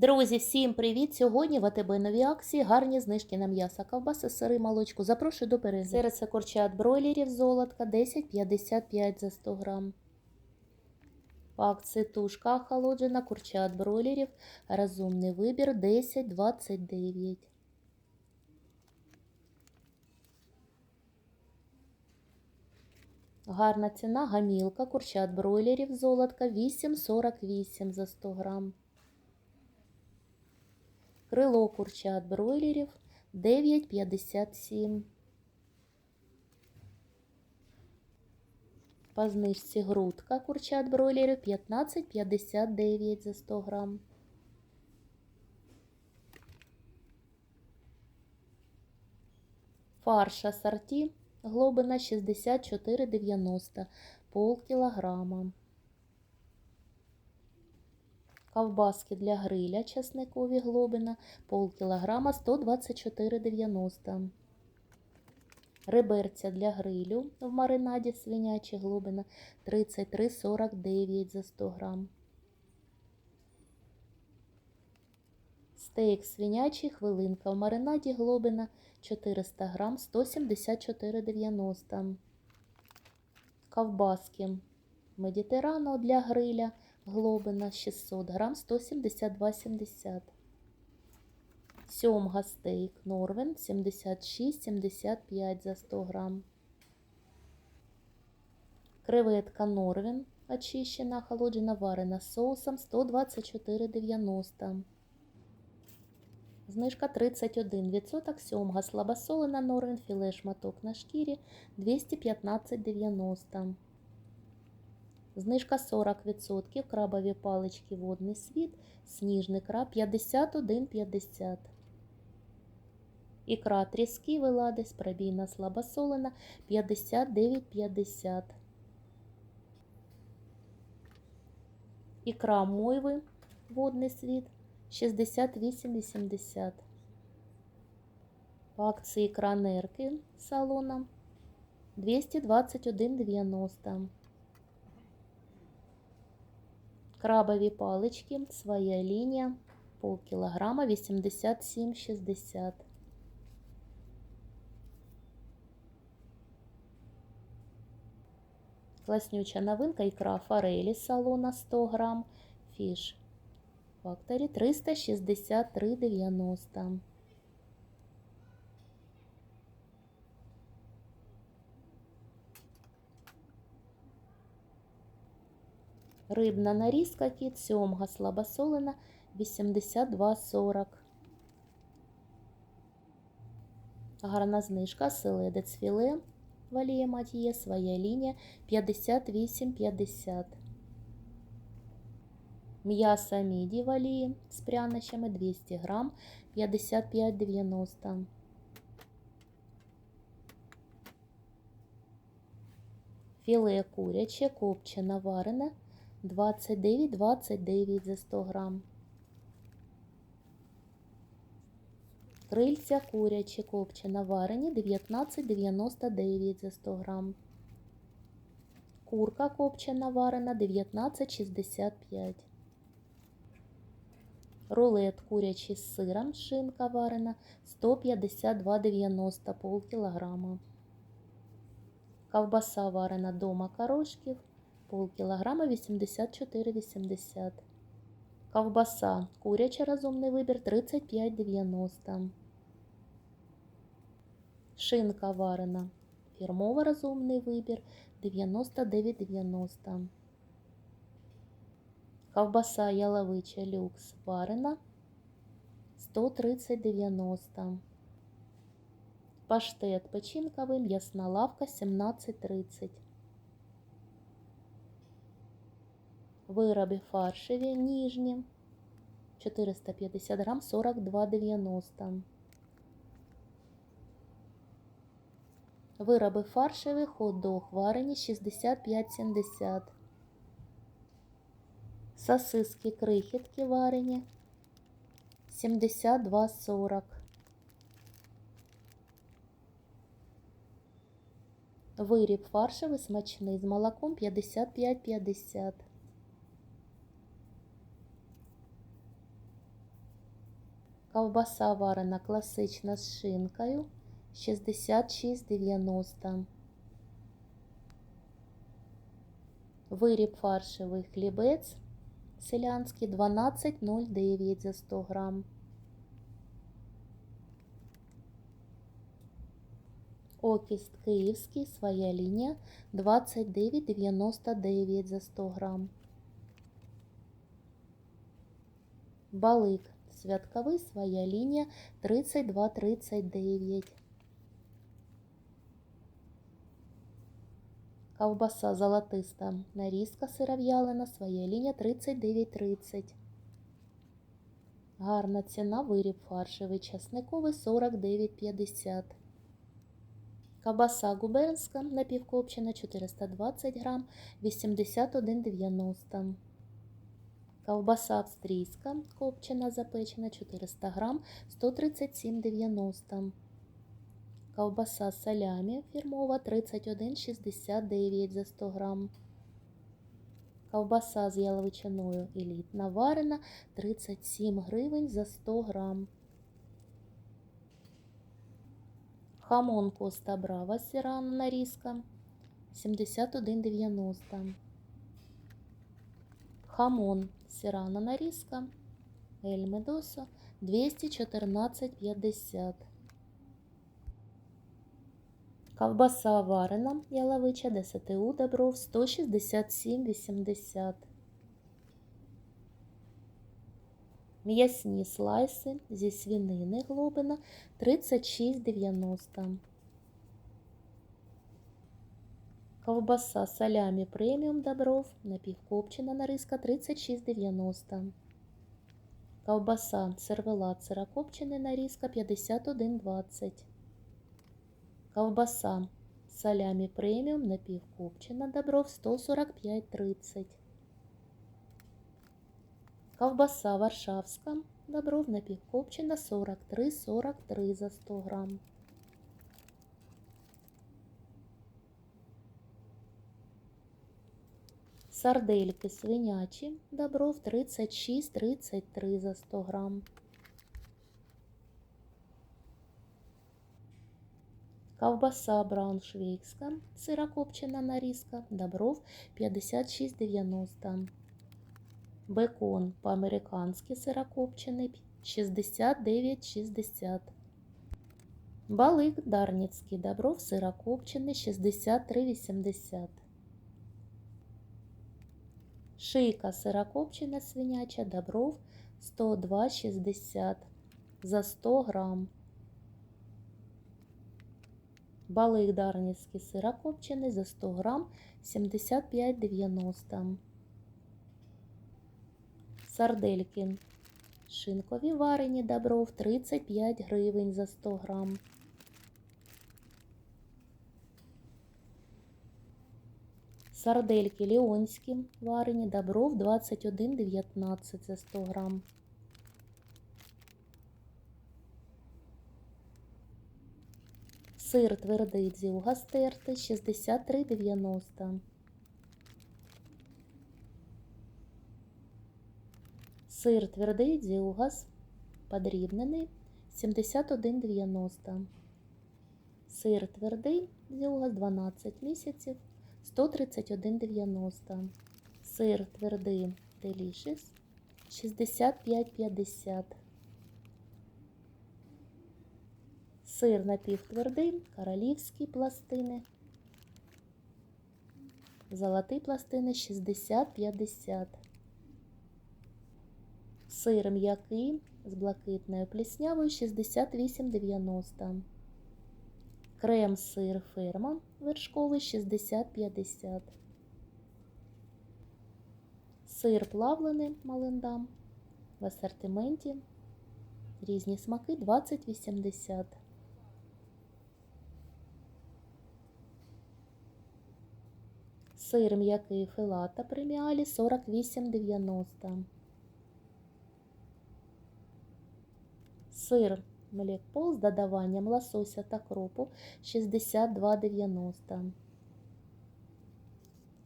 Друзі, всім привіт! Сьогодні в АТБ нові акції, гарні знижки на м'ясо, ковбаси, сири, молочку. Запрошую до перегляду. Серце курчат бройлерів золотка 10,55 за 100 грам. По акції тушка охолоджена, курчат бройлерів, розумний вибір 10,29. Гарна ціна, гамілка, курчат бройлерів золотка 8,48 за 100 грам. Крило курчат бройлерів 9,57. По знижці грудка курчат бройлерів 15,59 за 100 грам. Фарш ассорті глобина 64,90 пол кілограма. Ковбаски для гриля часникові глобина пол кілограма 124,90. Реберця для грилю в маринаді свинячі глобина 33,49 за 100 грам. Стейк свинячий хвилинка в маринаді глобина 400 грам 174,90. Ковбаски медітерано для гриля глобина 600 грам 172,70. Сьомга стейк Норвен 76,75 за 100 грам. Креветка Норвен очищена, охолоджена, варена з соусом 124,90. Знижка 31%. Сьомга слабосолена Норвен філе шматок на шкірі 215,90. Знижка 40%. Крабові палички водний світ. Сніжний краб 51,50. Ікра тріски Веладес, пробійна слабосолена 59,50. Ікра мойви водний світ 68,80. По акції ікра салона 221,90. Крабові палички, своя лінія, полкілограма, 87,60. Класнюча новинка, ікра форелі салона 100 грам, фіш факторі 363,90. Рибна нарізка кіт, сьомга слабосолена 82,40. Гарна знижка, селедець філе, валія матіє, своя лінія 58,50. М'ясо міді валії з прянощами 200 грам 55,90. Філе куряче, копчене, варене 29,29 за 100 грам. Крильця курячі, копчене, варені 19,99 за 100 грам. Курка копчена варена 19,65. Рулет курячий з сиром, шинка варена 152,90 пол кілограма. Ковбаса варена до макарошків пол кілограма 84,80. Ковбаса куряча розумний вибір 35,90. Шинка варена фірмова розумний вибір 99,90. Ковбаса яловича люкс варена 130,90. Паштет печінковий, м'ясна лавка 17,30. Вироби фаршеві ніжні 450 грам 42,90. Вироби фаршеві, хот-дог варені 65,70. Сосиски крихітки варені 72,40. Виріб фаршевий смачний з молоком 55,50. Ковбаса варена класична з шинкою 66,90. Виріб фаршевий хлібець селянський 12,09 за 100 грам. Окіст київський, своя лінія 29,99 за 100 грам. Балик святковий, своя лінія 32,39. Ковбаса золотиста, нарізка сиров'ялина, своя лінія 39,30. Гарна ціна, виріб фаршевий, часниковий 49,50. Ковбаса губернська напівкопчена 420 грам 81,90. Ковбаса австрійська копчена запечена 400 грам 137,90. Ковбаса салямі фірмова 31,69 за 100 грам. Ковбаса з яловичиною елітна варена 37 гривень за 100 грам. Хамон Коста Брава Сірано нарізка 71,90. Хамон Сірано нарізка Ель Медосо 214,50. Ковбаса варена яловича ДСТУ Добров 167,80. М'ясні слайси зі свинини глобина 36,90. Ковбаса салямі преміум Добров напівкопчена нарізка 36,90. Ковбаса сервелат сирокопчений нарізка 51,20. Ковбаса салямі преміум напівкопчена Добров 145,30. Ковбаса Варшавська Добров напівкопчена 43,43 за 100 грам. Сардельки свинячі Добров 36,33 за 100 грам. Ковбаса брауншвейгська сирокопчена нарізка Добров 56,90. Бекон по-американськи сирокопчений 69,60. Балик Дарницький Добров сирокопчений 63,80. Шийка сирокопчена свиняча Добров 102,60 за 100 грам. Балик Дарницький сирокопчений за 100 грам 75,90. Сардельки шинкові варені Добров 35 гривень за 100 грам. Сардельки ліонські варені Добров 21,19 за 100 грам. Сир твердий дзюга стертий 63,90. Сир твердий дзюгас подрібнений 71,90. Сир твердий дзюгас 12 місяців 131,90. Сир твердий Delicious 65,50. Сир напівтвердий, королівські пластини. Золоті пластини 60-50. Сир м'який з блакитною пліснявою 68,90. Крем сир ферма вершковий 60-50. Сир плавлений малиндам в асортименті. Різні смаки 20,80. Сир м'який филата преміалі 48,90. Сир Млекпол з додаванням лосося та кропу 62,90.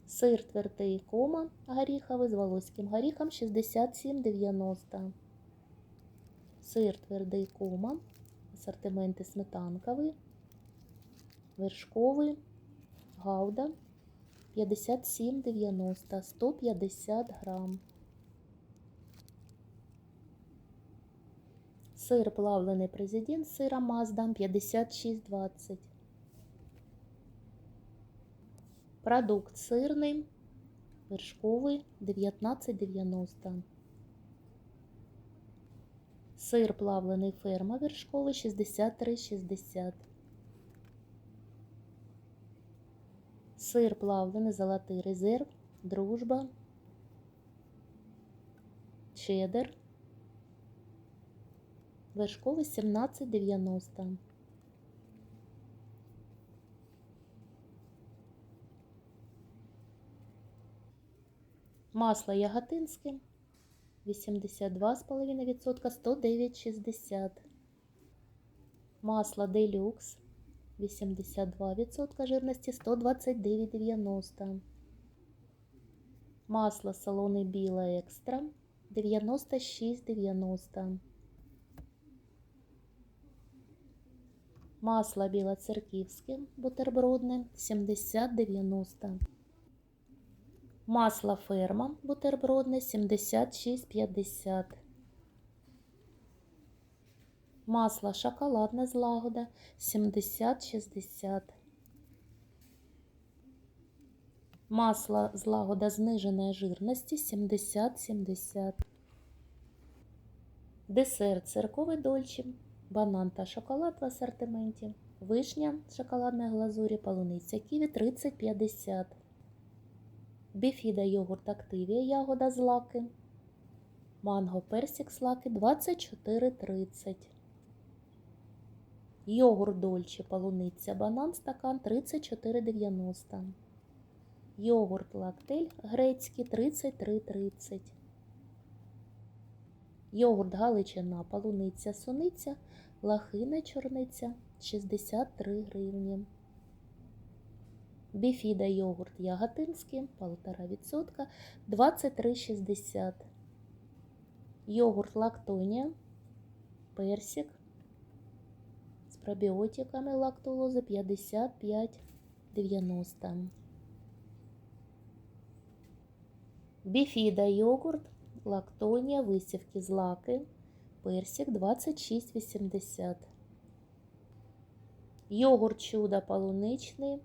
Сир твердий кома горіховий з волоським горіхом 67,90. Сир твердий кома, асортименти сметанковий, вершковий, гауда 57,90, 150 грам. Сир плавлений президент сира Маздам 56,20. Продукт сирний, вершковий 19,90. Сир плавлений ферма вершковий 63,60. Сир плавлений золотий резерв, дружба, чеддер, вершковий 17,90. Масло яготинське 82,5%, 109,60. Масло делюкс 82% жирності 129,90. Масло салони біла екстра 96,90. Масло білоцерківське бутербродне 70,90. Масло ферма бутербродне 76,50. Масло шоколадне злагода 70,60. Масло злагода зниженої жирності 70,70. Десерт цирковий дольче, банан та шоколад в асортименті, вишня з шоколадної глазурі, полуниця ківі 30,50. Біфіда йогурт Активія ягода з лаки. Манго персик з лаки 24,30. Йогурт Дольче полуниця банан стакан 34,90. Йогурт лактель грецький 33,30. Йогурт Галичина полуниця суниця, лахина чорниця 63 гривні. Біфіда йогурт яготинський 1,5%, 23,60. Йогурт лактонія, персик з пробіотиками лактулози 55,90. Біфіда йогурт, лактонія, висівки з лаки, персик 26,80. Йогурт чудо полуничний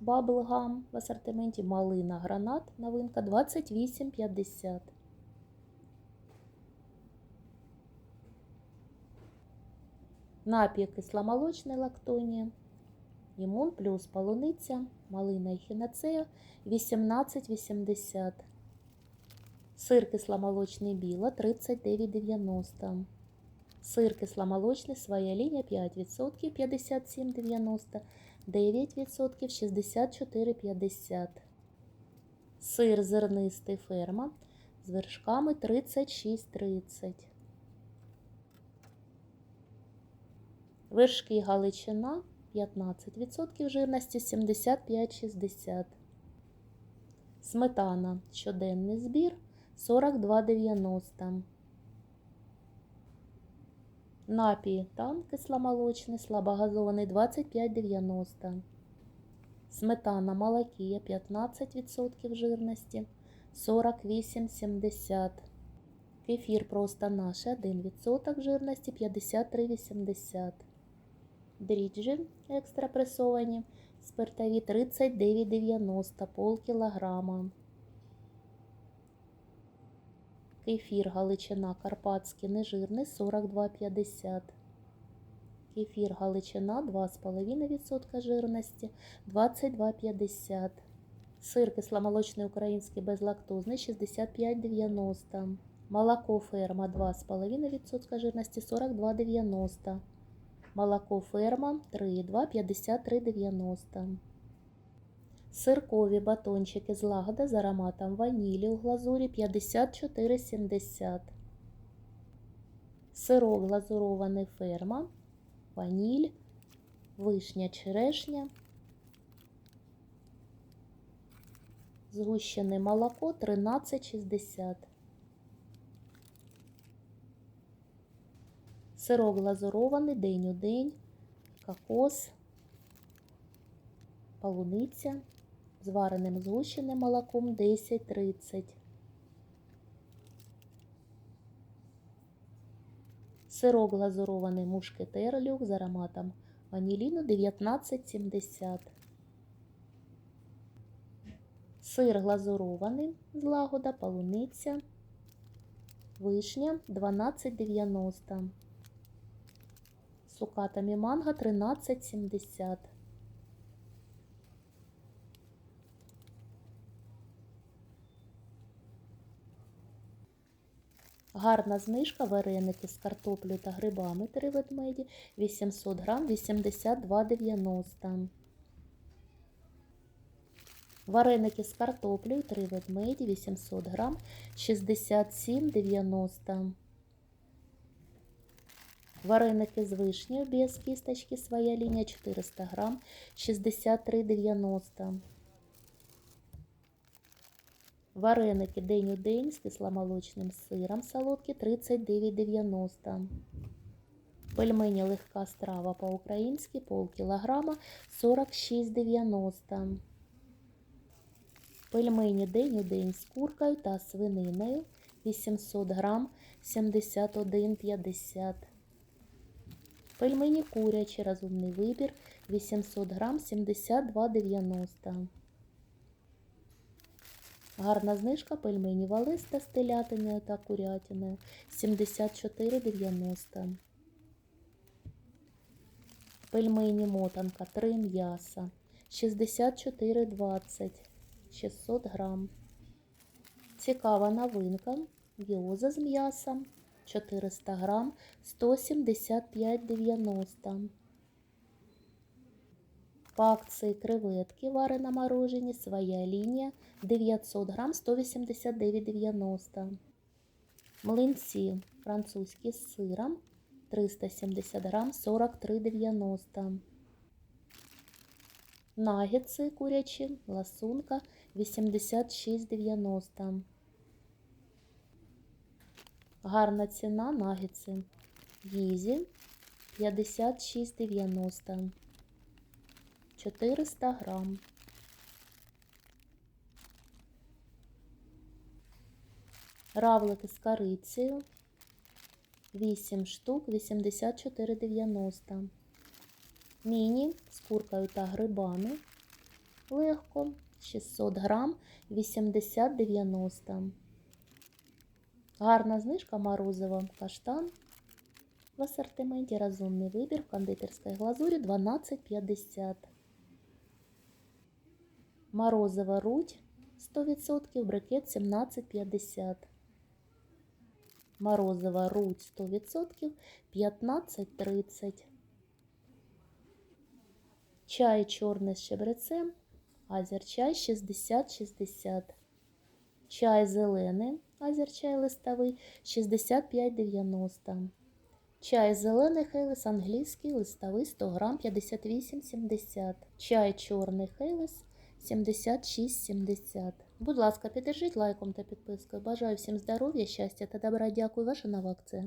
Баблгам в асортименті малина гранат новинка 28,50. Напій кисломолочний лактонія. Імун плюс полуниця, малина і хінацея 18,80. Сир кисломолочний біла 39,90. Сир кисломолочний своя лінія 5% 57,90. 9% 64,50. Сир зернистий ферма з вершками 36,30. Вершки Галичина 15% жирності 75,60. Сметана щоденний збір 42,90. Напій тан кисломолочний, слабогазований 25,90. Сметана молокія 15% жирності 48,70. Кефір просто наш 1% жирності 53,80. Дріджі екстра пресовані спиртові 39,90 пол кілограма. Кефір Галичина Карпатський нежирний 42,50. Кефір Галичина 2,5% жирності 22,50. Сир кисломолочний український безлактозний 65,90. Молоко ферма 2,5% жирності 42,90. Молоко ферма 3,2 53,90. Сиркові батончики з лагода з ароматом ванілі у глазурі 54,70. Сирок глазурований ферма, ваніль, вишня черешня. Згущене молоко 13,60. Сирок глазурований день у день, кокос, полуниця з вареним згущеним молоком 10-30. Сирок глазурований мушкетер люк з ароматом ваніліну 19,70. Сир глазурований з лагода, полуниця, вишня 12,90. Сукатами манго 13,70. Гарна знижка вареники з картоплею та грибами 3 ведмеді 800 грам 82,90. Вареники з картоплею 3 ведмеді 800 грам 67,90. Вареники з вишнею без кісточки своя лінія 400 грам 63,90. Вареники день у день з кисломолочним сиром солодкі 39,90. Пельмені легка страва по-українськи полкілограма 46,90. Пельмені день у день з куркою та свининою 800 грам 71,50. Пельмені курячі розумний вибір 800 грам 72,90. Гарна знижка пельмені валиста з телятиною та курятиною 74,90. Пельмені мотанка 3 м'яса 64,20 600 грам. Цікава новинка. Гіоза з м'ясом 400 грам 175,90. По акції креветки варена морожені, своя лінія 900 грам 189,90. Млинці французькі з сиром 370 грам 43,90. Нагетси курячі, ласунка 86,90. Гарна ціна нагетси. Їзі 56,90. 400 грам. Равлики з корицею 8 штук 84,90. Міні з куркою та грибами. Легко 600 грам 80,90. Гарна знижка морозива каштан. В асортименті розумний вибір в кондитерській глазурі 12,50. Морозова рудь 100%, брикет 17,50. Морозова рудь 100%, 15,30. Чай чорний з щебрецем, азерчай 60-60. Чай зелений, азерчай листовий 65,90. Чай зелений Хейлес англійський, листовий 100 грам 58,70. Чай чорний Хейлес 76,70. Будь ласка, піддержіть лайком та підпискою. Бажаю всім здоров'я, щастя та добра. Дякую, ваша нова акція.